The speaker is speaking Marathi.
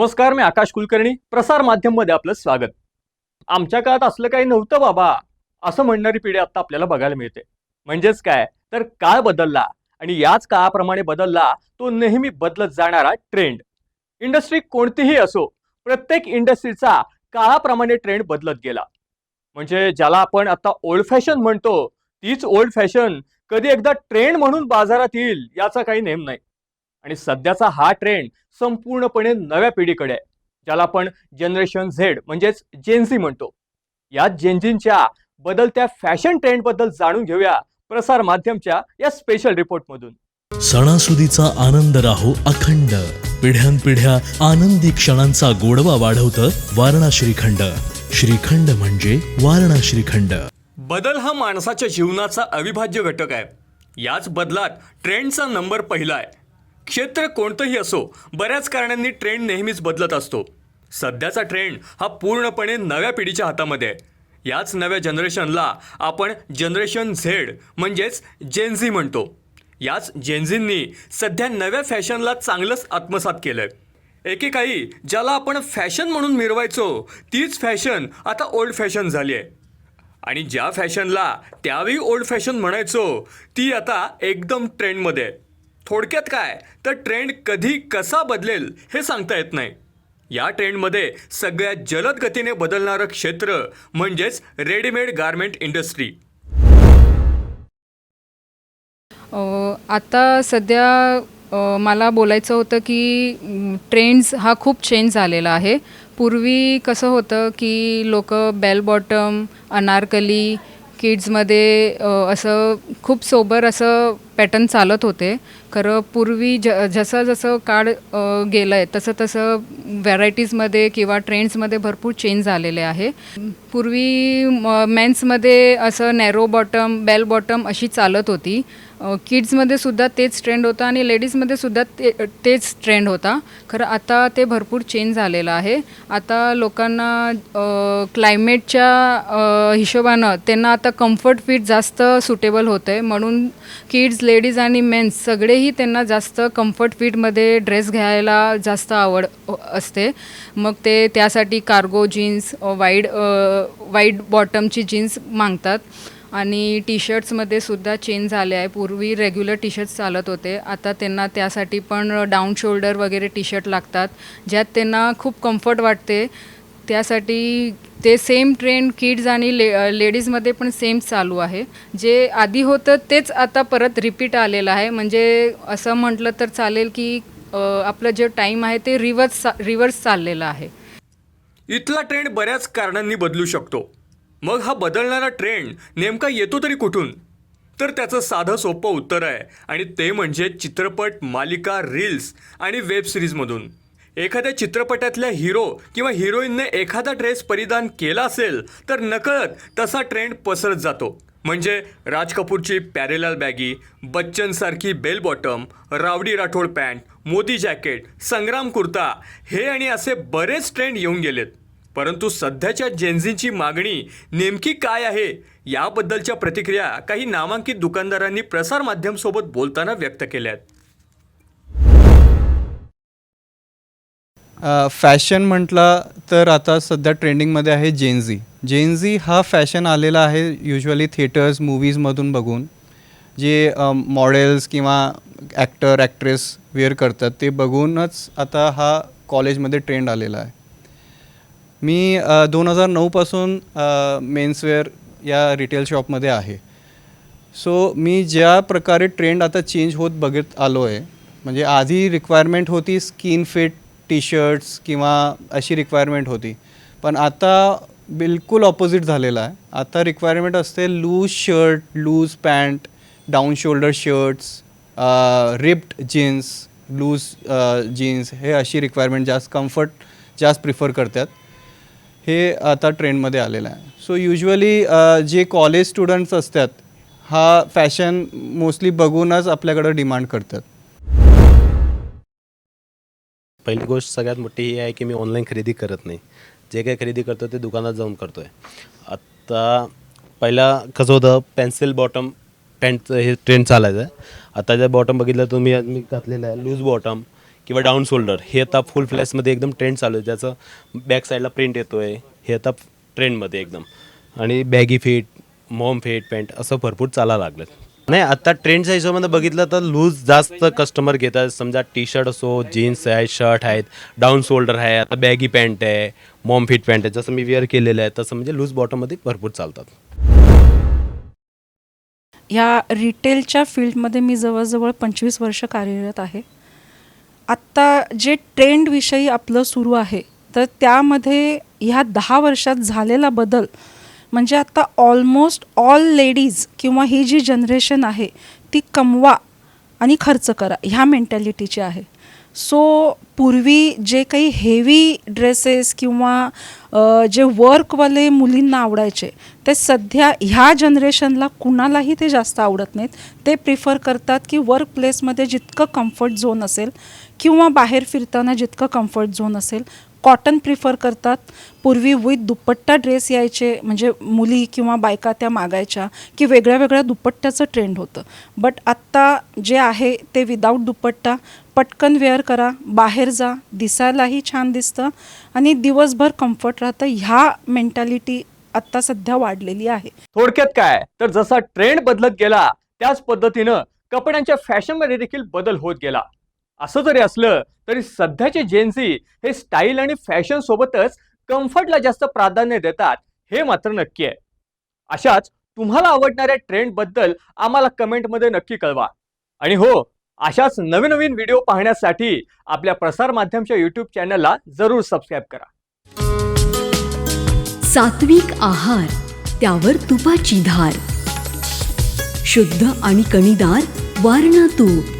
नमस्कार मी आकाश कुलकर्णी. प्रसार माध्यममध्ये आपलं स्वागत. आमच्या काळात असलं काही नव्हतं बाबा. असं म्हणणारी पिढी आता आपल्याला बघायला मिळते. म्हणजेच काय? तर काळ बदलला आणि याच काळाप्रमाणे बदलला तो नेहमी बदलत जाणारा ट्रेंड इंडस्ट्री कोणतीही असो प्रत्येक इंडस्ट्रीचा काळाप्रमाणे ट्रेंड बदलत गेला. म्हणजे ज्याला आपण आता ओल्ड फॅशन म्हणतो तीच ओल्ड फॅशन कधी एकदा ट्रेंड म्हणून बाजारात येईल याचा काही नेम नाही. आणि सध्याचा हा ट्रेंड संपूर्णपणे नव्या पिढीकडे आहे ज्याला आपण जनरेशन झेड म्हणजेच जेन्झी म्हणतो. या जेन्झींच्या बदलत्या फॅशन ट्रेंडबद्दल जाणून घेऊया प्रसार माध्यमच्या या स्पेशल रिपोर्टमधून सणासुदीचा आनंद राहो अखंड. पिढ्यानपिढ्या आनंदी क्षणांचा गोडवा वाढवतं वारणा श्रीखंड श्रीखंड म्हणजे वारणा श्रीखंड बदल हा माणसाच्या जीवनाचा अविभाज्य घटक आहे. याच बदलात ट्रेंडचा नंबर पहिला आहे. क्षेत्र कोणतंही असो बऱ्याच कारणांनी ट्रेंड नेहमीच बदलत असतो. सध्याचा ट्रेंड हा पूर्णपणे नव्या पिढीच्या हातामध्ये आहे. याच नव्या जनरेशनला आपण जनरेशन झेड म्हणजेच जेनझी म्हणतो. याच जेनझींनी सध्या नव्या फॅशनला चांगलंच आत्मसात केलं आहे एकेकाळी ज्याला आपण फॅशन म्हणून मिरवायचो तीच फॅशन आता ओल्ड फॅशन झाली आहे. आणि ज्या फॅशनला त्यावेळी ओल्ड फॅशन म्हणायचो ती आता एकदम ट्रेंडमध्ये आहे. थोडक्यात काय? तर ट्रेंड कधी कसा बदलेल हे सांगता येत नाही. या ट्रेंडमध्ये सगळ्यात जलद गतीने बदलणारं क्षेत्र म्हणजेच रेडीमेड गारमेंट इंडस्ट्री आता सध्या मला बोलायचं होतं की ट्रेंड्स हा खूप चेंज झालेला आहे. पूर्वी कसं होतं की लोक बेल बॉटम अनारकली किड्समध्ये असं खूप सोबर असं पॅटर्न चालत होते. खरं पूर्वी ज जसं जसं काळ गेलं आहे तसं तसं व्हरायटीजमध्ये किंवा ट्रेंड्समध्ये भरपूर चेंज झालेले आहे. पूर्वी म- मेन्समध्ये असं नॅरो बॉटम बेल बॉटम अशी चालत होती. किड्समध्ये सुद्धा तेच ट्रेंड होता आणि लेडीजमध्ये सुद्धा ते तेच ट्रेंड होता. खरं आता ते भरपूर चेंज झालेलं आहे. आता लोकांना क्लायमेटच्या हिशोबानं त्यांना आता कम्फर्ट फिट जास्त सुटेबल होतं आहे म्हणून किड्स लेडीज आणि मेन्स सगळेही त्यांना जास्त कम्फर्ट फिटमध्ये ड्रेस घ्यायला जास्त आवड असते. मग ते त्यासाठी कार्गो जीन्स वाईड वाईड बॉटमची जीन्स मागतात. आणि टी शर्ट्समध्ये सुद्धा चेंज झाले आहे. पूर्वी रेग्युलर टी शर्ट्स चालत होते. आता त्यांना त्यासाठी पण डाऊन शोल्डर वगैरे टी शर्ट लागतात. ज्यात त्यांना खूप कम्फर्ट वाटते. त्यासाठी ते सेम ट्रेंड किड्स आणि ले लेडीजमध्ये पण सेम चालू आहे. जे आधी होतं तेच आता परत रिपीट आलेलं आहे. म्हणजे असं म्हटलं तर चालेल की आपलं जे टाईम आहे ते रिवर्स रिवर्स चाललेलं आहे. इथला ट्रेंड बऱ्याच कारणांनी बदलू शकतो. मग हा बदलणारा ट्रेंड नेमका येतो तरी कुठून? तर त्याचं साधं सोपं उत्तर आहे. आणि ते म्हणजे चित्रपट मालिका रील्स आणि वेब सिरीजमधून एखाद्या चित्रपटातल्या हिरो किंवा हिरोईनने एखादा ड्रेस परिधान केला असेल तर नकळत तसा ट्रेंड पसरत जातो. म्हणजे राज कपूरची parallel baggy बच्चनसारखी bell bottom Rowdy Rathore pant Modi jacket Sangram kurta हे आणि असे बरेच ट्रेंड येऊन गेलेत. परंतु सध्याच्या जेन्झींची मागणी नेमकी काय आहे याबद्दलच्या प्रतिक्रिया काही नामांकित दुकानदारांनी प्रसारमाध्यमसोबत बोलताना व्यक्त केल्या आहेत फॅशन म्हटला तर आता सध्या ट्रेंडिंगमध्ये आहे जेनझी जेनझी हा फॅशन आलेला आहे युजली थिएटर्स मूवीजमधून बघून. जे मॉडेल्स किंवा ॲक्टर ॲक्ट्रेस वेअर करतात ते बघूनच आता हा कॉलेजमध्ये ट्रेंड आलेला आहे. मी दोन हजार नऊपासून मेन्सवेअर या रिटेल शॉपमध्ये आहे. सो मी ज्या प्रकारे ट्रेंड आता चेंज होत बघत आलो आहे म्हणजे आधी रिक्वायरमेंट होती स्किन फिट टी शर्ट्स किंवा अशी रिक्वायरमेंट होती. पण आता बिलकुल ऑपोजिट झालेलं आहे. आता रिक्वायरमेंट असते loose shirt loose pant down shoulder shirts ripped jeans loose jeans हे अशी रिक्वायरमेंट जास्त कम्फर्ट जास्त प्रिफर करतात. हे आता ट्रेंडमध्ये आलेलं आहे. सो युजली जे कॉलेज स्टुडंट्स असतात हा फॅशन मोस्टली बघूनच आपल्याकडं डिमांड करतात. पहिली गोष्ट सगळ्यात मोठी ही आहे की मी ऑनलाईन खरेदी करत नाही. जे काही खरेदी करतो ते दुकानात जाऊन करतो आहे आत्ता पहिला कसं होतं पेन्सिल बॉटम पॅन्टचं हे ट्रेंड चालायचं. आहे आता जर बॉटम बघितलं तुम्ही आज मी घातलेलं आहे लूज बॉटम किंवा डाऊन शोल्डर हे आता फुल फ्लॅशमध्ये एकदम ट्रेंड चालू आहे. ज्याचं बॅक साईडला प्रिंट येतो आहे हे आता ट्रेंडमध्ये एकदम. आणि baggy fit mom fit pant असं भरपूर चालायला लागलं नाही आता ट्रेंडच्या हिशोबाने बघितलं तर लूज जास्त कस्टमर घेतात. समजा टी शर्ट असो जीन्स आहे शर्ट आहेत डाऊन शोल्डर आहे आता बॅगी पॅन्ट आहे मॉम फिट पॅन्ट आहे. जसं मी वेअर केलेलं आहे तसं म्हणजे लूज बॉटममध्ये भरपूर चालतात. ह्या रिटेलच्या फील्डमध्ये मी जवळजवळ पंचवीस वर्ष कार्यरत आहे. आत्ता जे ट्रेंडविषयी आपलं सुरू आहे तर त्यामध्ये ह्या दहा वर्षात झालेला बदल म्हणजे आता ऑलमोस्ट ऑल लेडीज किंवा ही जी जनरेशन आहे ती कमवा आणि खर्च करा ह्या मेंटॅलिटीची आहे. सो पूर्वी जे काही हेवी ड्रेसेस किंवा जे वर्कवाले मुलींना आवडायचे ते सध्या ह्या जनरेशनला कुणालाही ते जास्त आवडत नाहीत. ते प्रिफर करतात की वर्क प्लेसमध्ये जितकं कम्फर्ट झोन असेल किंवा बाहेर फिरताना जितकं कम्फर्ट झोन असेल कॉटन प्रिफर करतात. पूर्वी विथ दुपट्टा ड्रेस यायचे म्हणजे मुली किंवा बायका त्या मागायच्या की वेगळ्या वेगळ्या दुपट्ट्याचं ट्रेंड होतं. बट आत्ता जे आहे ते विदाऊट दुपट्टा. पटकन वेअर करा बाहेर जा दिसायलाही छान दिसतं. आणि दिवसभर कम्फर्ट राहतं. ह्या मेंटॅलिटी आत्ता सध्या वाढलेली आहे. थोडक्यात काय? तर जसा ट्रेंड बदलत गेला त्याच पद्धतीनं कपड्यांच्या फॅशनमध्ये देखील बदल होत गेला. असं जरी असलं तरी सध्याचे जेन्सी हे स्टाईल आणि फॅशन सोबतच कम्फर्टला जास्त प्राधान्य देतात हे मात्र नक्की आहे. अशाच तुम्हाला आवडणाऱ्या ट्रेंडबद्दल आम्हाला कमेंटमध्ये नक्की कळवा. आणि हो अशाच नवीन नवीन व्हिडिओ पाहण्यासाठी आपल्या प्रसार माध्यमच्या युट्यूब चॅनलला जरूर सबस्क्राईब करा. सात्विक आहार त्यावर तुपाची धार. शुद्ध आणि कणीदार वारणा तूप.